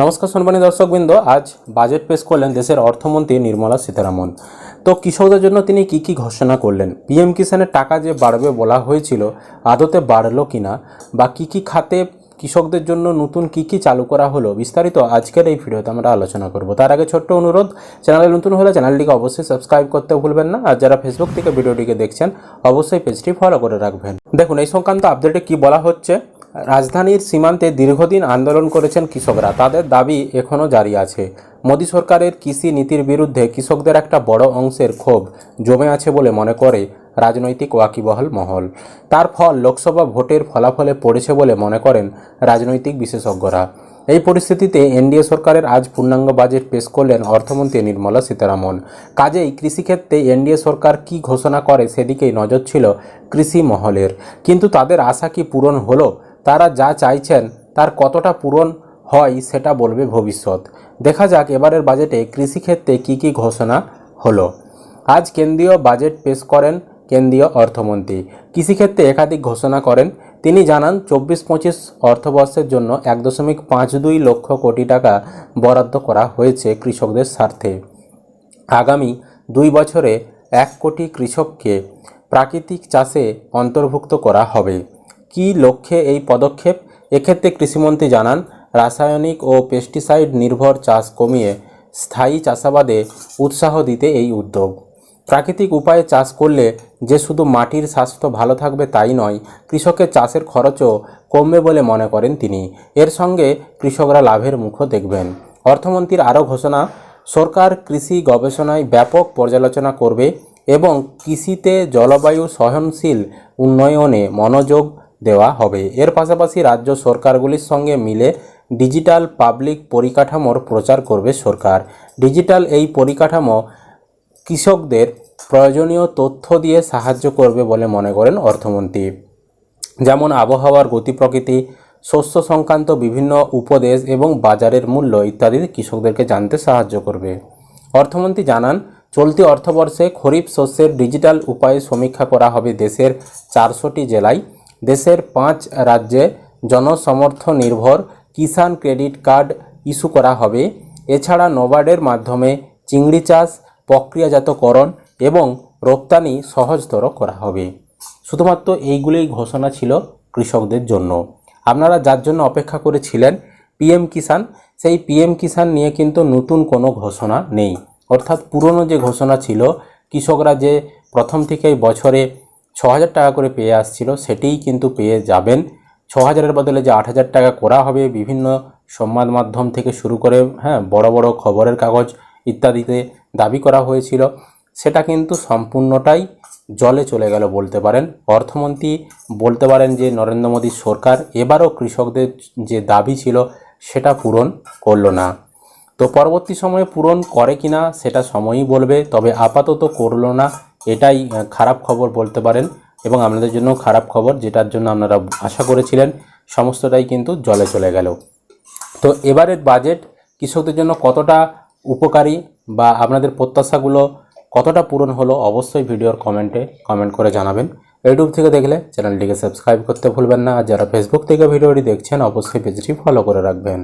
নমস্কার সম্মানী দর্শকবৃন্দ, আজ বাজেট পেশ করলেন দেশের অর্থমন্ত্রী নির্মলা সীতারামন। তো কৃষকদের জন্য তিনি কি কি ঘোষণা করলেন? পিএম কিষানের টাকা যে বাড়বে বলা হয়েছিল, আদতে বাড়লো কিনা? বা কি কি খাতে কৃষকদের জন্য নতুন কি কি চালু করা হলো? বিস্তারিত আজকের এই ভিডিওতে আমরা আলোচনা করব। তার আগে ছোট্ট অনুরোধ, চ্যানেলে নতুন হলে চ্যানেলটিকে অবশ্যই সাবস্ক্রাইব করতে ভুলবেন না। আর যারা ফেসবুক থেকে ভিডিওটিকে দেখছেন, অবশ্যই পেজটি ফলো করে রাখবেন। দেখুন, এই সংক্রান্ত আপডেটে কি বলা হচ্ছে? রাজধানীর সীমান্তে দীর্ঘদিন আন্দোলন করেছেন কৃষকরা। তাদের দাবি এখনও জারি আছে। মোদী সরকারের কৃষি নীতির বিরুদ্ধে কৃষকদের একটা বড় অংশের ক্ষোভ জমে আছে বলে মনে করে রাজনৈতিক ওয়াকিবহল মহল। তার ফল লোকসভা ভোটের ফলাফলে পড়েছে বলে মনে করেন রাজনৈতিক বিশেষজ্ঞরা। এই পরিস্থিতিতে এনডিএ সরকারের আজ পূর্ণাঙ্গ বাজেট পেশ করলেন অর্থমন্ত্রী নির্মলা সীতারামন। কাজেই কৃষিক্ষেত্রে এনডিএ সরকার কি ঘোষণা করে সেদিকেই নজর ছিল কৃষি মহলের। কিন্তু তাদের আশা কি পূরণ হলো? তারা যা চাইছেন, তার কতটা পূরণ হয় সেটা বলবে ভবিষ্যৎ। দেখা যাক এবারের বাজেটে কৃষিক্ষেত্রে কি কি ঘোষণা হলো। আজ কেন্দ্রীয় বাজেট পেশ করেন কেন্দ্রীয় অর্থমন্ত্রী। কৃষিক্ষেত্রে একাধিক ঘোষণা করেন। তিনি জানান চব্বিশ পঁচিশ অর্থবর্ষের জন্য এক দশমিক পাঁচ দুই লক্ষ কোটি টাকা বরাদ্দ করা হয়েছে কৃষকদের স্বার্থে। আগামী দুই বছরে এক কোটি কৃষককে প্রাকৃতিক চাষে অন্তর্ভুক্ত করা হবে। কী লক্ষ্যে এই পদক্ষেপ? এক্ষেত্রে কৃষিমন্ত্রী জানান, রাসায়নিক ও পেস্টিসাইড নির্ভর চাষ কমিয়ে স্থায়ী চাষাবাদে উৎসাহ দিতে এই উদ্যোগ। প্রাকৃতিক উপায়ে চাষ করলে যে শুধু মাটির স্বাস্থ্য ভালো থাকবে তাই নয়, কৃষকের চাষের খরচও কমবে বলে মনে করেন তিনি। এর সঙ্গে কৃষকরা লাভের মুখও দেখবেন। অর্থমন্ত্রীর আরও ঘোষণা, সরকার কৃষি গবেষণায় ব্যাপক পর্যালোচনা করবে এবং কৃষিতে জলবায়ু সহনশীল উন্নয়নে মনোযোগ দেওয়া হবে। এর পাশাপাশি রাজ্য সরকারগুলির সঙ্গে মিলে ডিজিটাল পাবলিক পরিকাঠামোর প্রচার করবে সরকার। ডিজিটাল এই পরিকাঠামো কৃষকদের প্রয়োজনীয় তথ্য দিয়ে সাহায্য করবে বলে মনে করেন অর্থমন্ত্রী। যেমন আবহাওয়ার গতি প্রকৃতি, শস্য সংক্রান্ত বিভিন্ন উপদেশ এবং বাজারের মূল্য ইত্যাদি কৃষকদেরকে জানতে সাহায্য করবে। অর্থমন্ত্রী জানান, চলতি অর্থবর্ষে খরিফ শস্যের ডিজিটাল উপায়ে সমীক্ষা করা হবে দেশের চারশোটি জেলায়। দেশের পাঁচ রাজ্যে জনসমর্থ নির্ভর কিষাণ ক্রেডিট কার্ড ইস্যু করা হবে। এছাড়া নবার্ডের মাধ্যমে চিংড়ি চাষ, প্রক্রিয়াজাতকরণ এবং রপ্তানি সহজতর করা হবে। শুধুমাত্র এইগুলোই ঘোষণা ছিল কৃষকদের জন্য। আপনারা যার জন্য অপেক্ষা করেছিলেন, পিএম কিষাণ, সেই পিএম কিষাণ নিয়ে কিন্তু নতুন কোনো ঘোষণা নেই। অর্থাৎ পুরনো যে ঘোষণা ছিল, কৃষকরা যে প্রথম থেকেই বছরে ছ হাজার টাকা করে পেয়ে আসছিল, সেটিই কিন্তু পেয়ে যাবেন। ছ হাজারের বদলে যে আট হাজার টাকা করা হবে, বিভিন্ন সংবাদ মাধ্যম থেকে শুরু করে হ্যাঁ বড় বড় খবরের কাগজ ইত্যাদিতে দাবি করা হয়েছিল, সেটা কিন্তু সম্পূর্ণটাই জলে চলে গেল বলতে পারেন। অর্থমন্ত্রী বলতে পারেন যে, নরেন্দ্র মোদীর সরকার এবারও কৃষকদের যে দাবি ছিল, সেটা পূরণ করল না। তো পরবর্তী সময়ে পূরণ করে কিনা, সেটা সময়ই বলবে, তবে আপাতত করল না। এটাই খারাপ খবর বলতে পারেন এবং আপনাদের জন্য খারাপ খবর, যেটার জন্য আপনারা আশা করেছিলেন, সমস্তটাই কিন্তু জলে চলে গেল। তো এবারের বাজেট, কৃষকদের জন্য কতটা উপকারী বা আপনাদের প্রত্যাশাগুলো কতটা পূরণ হলো, অবশ্যই ভিডিওর কমেন্টে কমেন্ট করে জানাবেন। ইউটিউব থেকে দেখলে চ্যানেলটিকে সাবস্ক্রাইব করতে ভুলবেন না, আর যারা ফেসবুক থেকে ভিডিওটি দেখছেন, অবশ্যই পেজটি ফলো করে রাখবেন।